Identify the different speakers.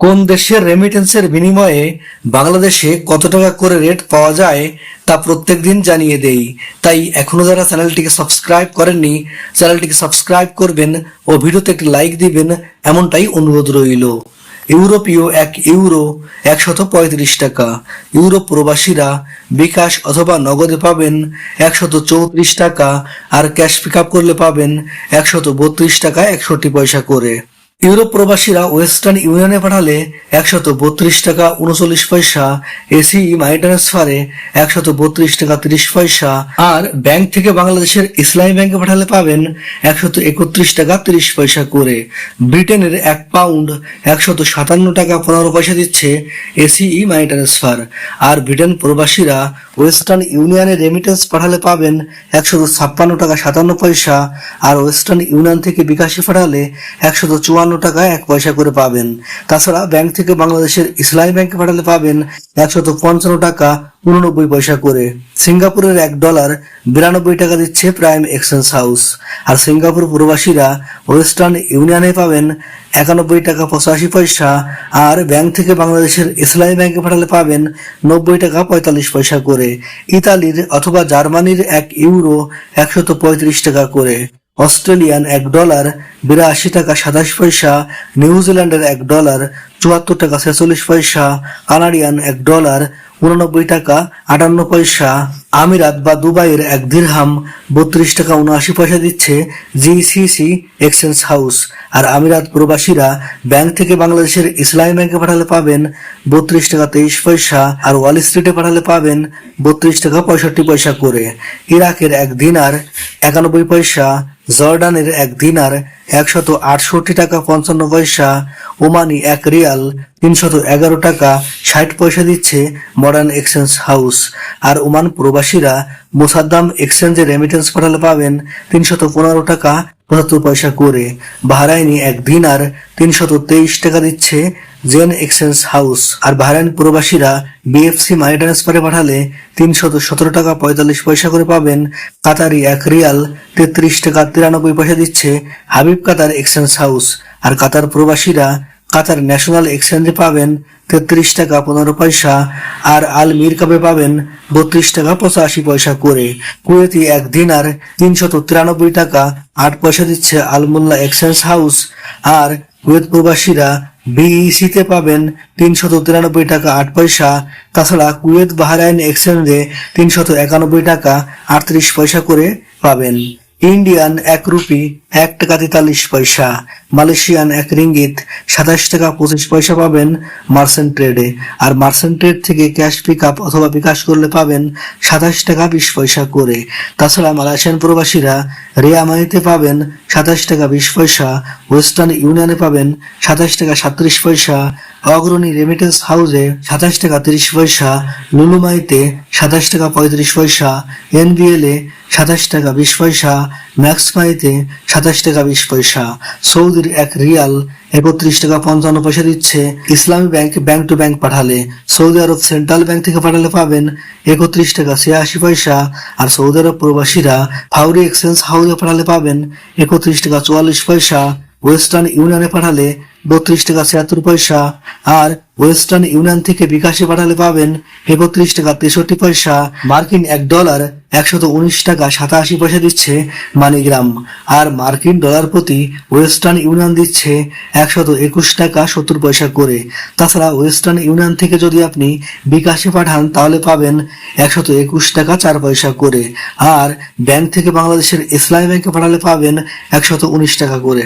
Speaker 1: কোন দেশের রেমিটেন্সের বিনিময়ে বাংলাদেশে কত টাকা করে রেট পাওয়া যায় তা প্রত্যেক দিন জানিয়ে দেই। তাই এখনও যারা চ্যানেলটিকে সাবস্ক্রাইব করেননি, চ্যানেলটিকে সাবস্ক্রাইব করবেন ও ভিডিওতে একটি লাইক দিবেন, এমনটাই অনুরোধ রইল। ইউরোপীয় এক ইউরো একশত পঁয়ত্রিশ টাকা। ইউরোপ প্রবাসীরা বিকাশ অথবা নগদে পাবেন একশত চৌত্রিশ টাকা আর ক্যাশ পিক আপ করলে পাবেন একশত বত্রিশ টাকা একষট্টি পয়সা করে। ইউরোপ প্রবাসীরা ওয়েস্টার্ন ইউনিয়নে পাঠালে একশত বত্রিশ টাকা উনচল্লিশ পয়সা এসি মানি ট্রান্সফারে একশত বত্রিশ টাকা তিরিশ পয়সা আর ব্যাংক থেকে বাংলাদেশের ইসলামী ব্যাংকে পাঠালে পাবেন একশত একত্রিশ টাকা তিরিশ পয়সা করে। ব্রিটেনের এক পাউন্ড একশত সাতান্ন টাকা পনেরো পয়সা দিচ্ছে এসিই মানি ট্রান্সফার আর ব্রিটেন প্রবাসীরা ওয়েস্টার্ন ইউনিয়নে রেমিটেন্স পাঠালে পাবেন একশত ছাপ্পান্ন টাকা সাতান্ন পয়সা আর ওয়েস্টার্ন ইউনিয়ন থেকে বিকাশে পাঠালে একশত চুয়ান্ন টাকা এক পয়সা করে পাবেন। তাছাড়া ব্যাংক থেকে বাংলাদেশের ইসলামী ব্যাংকে পাঠালে পাবেন একশত পঞ্চান্ন টাকা উননব্বই পয়সা করে। সিঙ্গাপুরের এক ডলার বিরানব্বই টাকা দিচ্ছে প্রাইম এক্সচেঞ্জ হাউস। আর সিঙ্গাপুর প্রবাসীরা ওয়েস্টার্ন ইউনিয়নে পাবেন একানব্বই টাকা পঁচাশি পয়সা। আর ব্যাংক থেকে বাংলাদেশের ইসলামী ব্যাংকে পাঠালে পাবেন নব্বই টাকা পঁয়তাল্লিশ পয়সা করে। ইতালির অথবা জার্মানির এক ইউরো একশত পঁয়ত্রিশ টাকা করে। অস্ট্রেলিয়ান এক ডলার বিরাশি টাকা সাতাশ পয়সা নিউজিল্যান্ডের এক ডলার চুয়াত্তর টাকা ছেচল্লিশ পয়সা, কানাডিয়ান এক ডলার, উননব্বই টাকা আটান্ন পয়সা, আমিরাত বা দুবাইয়ের এক দিরহাম বত্রিশ টাকা উনআশি পয়সা দিচ্ছে জিসিসি এক্সচেঞ্জ হাউস। আর আমিরাত প্রবাসীরা ব্যাংক থেকে বাংলাদেশের ইসলামী ব্যাংকে পাঠালে পাবেন বত্রিশ টাকা তেইশ পয়সা আর ওয়াল স্ট্রিটে পাঠালে পাবেন বত্রিশ টাকা পঁয়ষট্টি পয়সা করে। ইরাকের এক দিনার একানব্বই পয়সা, জর্ডানের এক দিনার একশত আটষট্টি টাকা পঞ্চান্ন পয়সা, ওমানি এক রিয়াল তিনশত এগারো টাকা ষাট পয়সা দিচ্ছে মডার্ন এক্সচেঞ্জ হাউস আর ওমান প্রবাসীরা মোসাদ্দাম এক্সচেঞ্জে রেমিটেন্স পাঠালে পাবেন তিনশত পনেরো টাকা পঁচাত্তর পয়সা করে। বাহরাইনি এক দিন দিনার তিনশত তেইশ টাকা দিচ্ছে জেন এক্সচেঞ্জ হাউস আর বাহরাইন প্রবাসীরা বিএফসি মানি ট্রান্সফারে পাঠালে তিনশত সতেরো টাকা পঁয়তাল্লিশ পয়সা করে পাবেন। কাতারি এক রিয়াল তেত্রিশ টাকা তিরানব্বই পয়সা দিচ্ছে হাবিব কাতার এক্সচেঞ্জ হাউস আর কাতার প্রবাসীরা কাতার ন্যাশনাল এক্সচেঞ্জে পাবেন তেত্রিশ টাকা পনেরো পয়সা আর আল মির কাপে পাবেন বত্রিশ টাকা পঁচাশি পয়সা করে। কুয়েতি এক দিনার তিনশত তিরানব্বই টাকা আট পয়সা দিচ্ছে আলমুল্লা এক্সচেঞ্জ হাউস। আর কুয়েত প্রবাসীরা বিইসিতে পাবেন তিনশত তিরানব্বই টাকা আট পয়সা। তাছাড়া কুয়েত বাহারাইন এক্সচেঞ্জে তিনশত একানব্বই টাকা আটত্রিশ পয়সা করে পাবেন। ইন্ডিয়ান এক রুপি এক টাকা তেতাল্লিশ পয়সা। মালয়েশিয়ান এক রিঙ্গিত সাতাশ টাকা পঁচিশ পয়সা পাবেন মার্সেন্ট ট্রেডে আর মার্সেন্ট ট্রেড থেকে ক্যাশ পিক আপ অথবা বিকাশ করলে পাবেন সাতাশ টাকা বিশ পয়সা করে। তাছাড়া মালয়েশিয়ান প্রবাসীরা রিয়া মানিতে পাবেন সাতাশ টাকা বিশ পয়সা ওয়েস্টার্ন ইউনিয়নে পাবেন সাতাশ টাকা সাতত্রিশ পয়সা, অগ্রণী রেমিটেন্স হাউসে সাতাশ টাকা তিরিশ পয়সা লুলুমাইতে সাতাশ টাকা পঁয়ত্রিশ পয়সা এনবিএল এ সাতাশ টাকা বিশ পয়সা, ম্যাক্স পাইতে সাতাশ টাকা বিশ পয়সা। সৌদির এক রিয়াল একত্রিশ টাকা পঞ্চান্ন পয়সা দিচ্ছে। Islami bank bank to bank পাঠালে। সৌদি আরব সেন্ট্রাল ব্যাংক থেকে পাঠালে পাবেন একত্রিশ টাকা ছিয়াশি পয়সা। আর সৌদি আরব প্রবাসীরা ফাউরি এক্সচেঞ্জ হাউসে পাঠালে পাবেন একত্রিশ টাকা চুয়াল্লিশ পয়সা। ওয়েস্টার্ন ইউনিয়নে পাঠালে বত্রিশ টাকা ছিয়াত্তর পয়সা, আর ওয়েস্টার্ন ইউনিয়ন থেকে বিকাশে পাঠালে পাবেন একত্রিশ টাকা তেষট্টি পয়সা। মার্কিন এক ডলার একশত উনিশ টাকা সাতাশি পয়সা দিচ্ছে মানিগ্রাম, আর মার্কিন ডলার প্রতি ওয়েস্টার্ন ইউনিয়ন দিচ্ছে একশত একুশ টাকা সত্তর পয়সা করে। তাছাড়া ওয়েস্টার্ন ইউনিয়ন থেকে যদি আপনি বিকাশে পাঠান, তাহলে পাবেন একশত একুশ টাকা চার পয়সা করে, আর ব্যাংক থেকে বাংলাদেশের ইসলামী ব্যাংকে পাঠালে পাবেন একশত উনিশ টাকা করে।